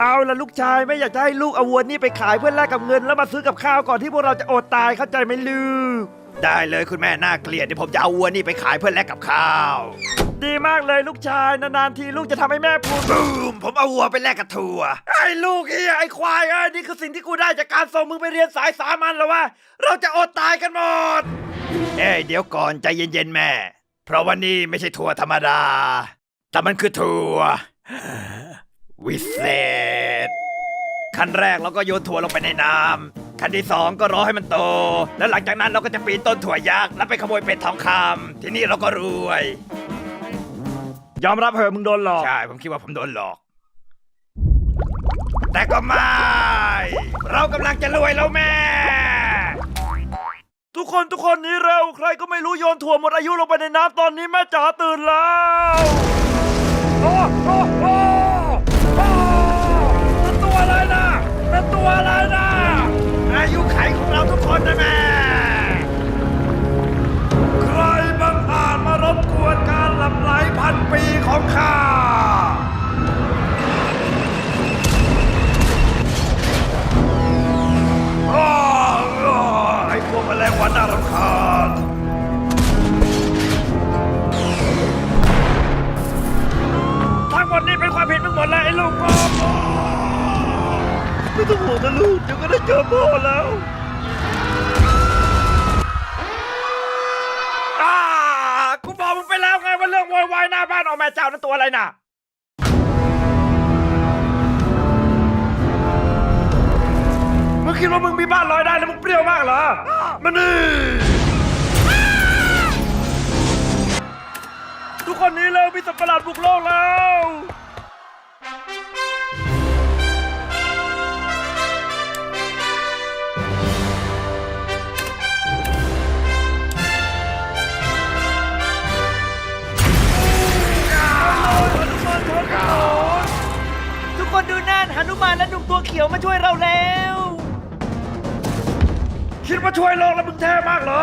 เอาละลูกชายไม่อยากจะให้ลูกเอาวัวนี่ไปขายเพื่อแลกกับเงิน แล้วมาซื้อกับข้าวก่อนที่พวกเราจะอดตายเข้าใจไหมลูก ได้เลยคุณแม่น่าเกลียดเดี๋ยวผมจะเอาวัวนี่ไปขายเพื่อแลกกับข้าว ดีมากเลยลูกชายนานๆทีลูกจะทำให้แม่ภูมิบูมผมเอาวัวไปแลกกับถั่วไอ้ลูกเฮียไอ้ควายไอ้ยนี่คือสิ่งที่กูได้จากการส่งมึงไปเรียนสายสามัญแล้ววะเราจะอดตายกันหมด เอ้ยเดี๋ยวก่อนใจเย็นๆแม่ เพราะว่านี่ไม่ใช่ถั่วธรรมดา แต่มันคือถั่ว วิเศษ ขั้นแรกเราก็โยนถั่วลงไปในน้ำขั้นที่สองก็รอให้มันโต แล้วหลังจากนั้นเราก็จะปีนต้นถั่วยักษ์แล้วไปขโมยเป็ดทองคำทีนี้เราก็รวย ยอมรับเหอะมึงโดนหลอก ใช่ ผมคิดว่าผมโดนหลอก แต่ก็ไม่ เรากำลังจะรวยแล้วแม่ ทุกคนทุกคนหนี้เร็ว ใครก็ไม่รู้โยนถั่วหมดอายุลงไปในน้ำตอนนี้แม่จ๋าตื่นแล้วโอ้โอ้โอ้ ตัวอะไรนะอายุไขของเราทุกคนนะแม่ ไม่ต้องห่วงนะลูกเดี๋ยวก็ได้เจอพ่อแล้วอากูบอกมึงไปแล้วไงว่าเรื่องโวยวายหน้าบ้านออกแม่เจ้านั่นตัวอะไรน่ะ มึงคิดว่ามึงมีบ้านลอยได้แล้วมึงเปรี้ยวมากเหรอมานี่ทุกคนนี้แล้วมีสัตว์ประหลาดบุกโลกแล้ว มานและหนุ่มตัวเขียวมาช่วยเราแล้ว คิดว่าช่วยโลกแล้วมึงแท้มากเหรอ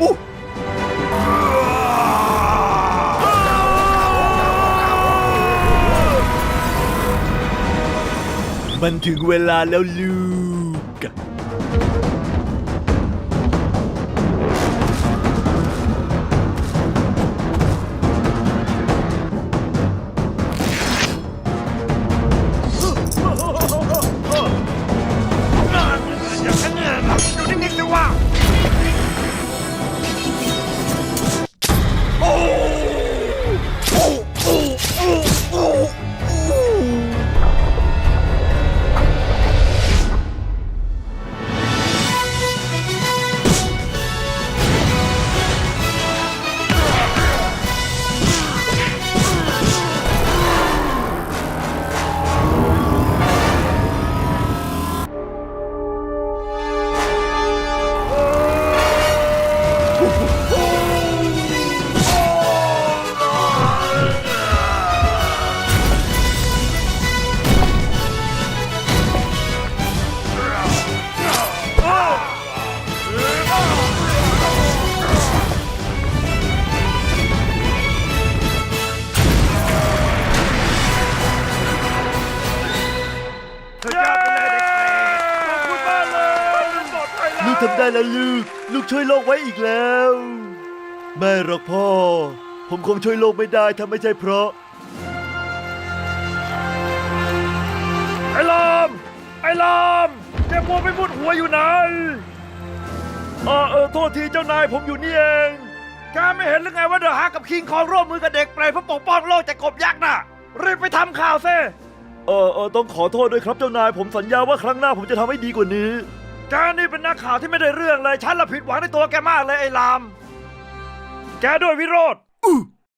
อู้มันถึงเวลาแล้วลูก ทำได้แล้วลูก ลูกช่วยโลกไว้อีกแล้ว ไม่หรอกพ่อ ผมคงช่วยโลกไม่ได้ถ้าไม่ใช่เพราะ ไอ้ลอม ไอ้ลอมแกมัวไปมุดหัวอยู่ไหนเออเออโทษทีเจ้านายผมอยู่นี่เองแกไม่เห็นหรือไงว่าเดอะฮักกับคิงคองร่วมมือกับเด็กเปรตเพื่อปกป้องโลกจากกบยักษ์น่ะ รีบไปทำข่าวซิเออเออต้องขอโทษด้วยครับเจ้านาย ผมสัญญาว่าครั้งหน้าผมจะทำให้ดีกว่านี้ แกนี่เป็นนักข่าวที่ไม่ได้เรื่องเลย ฉันละผิดหวังในตัวแกมากเลยไอ้ลาม แกด้วยวิโรธ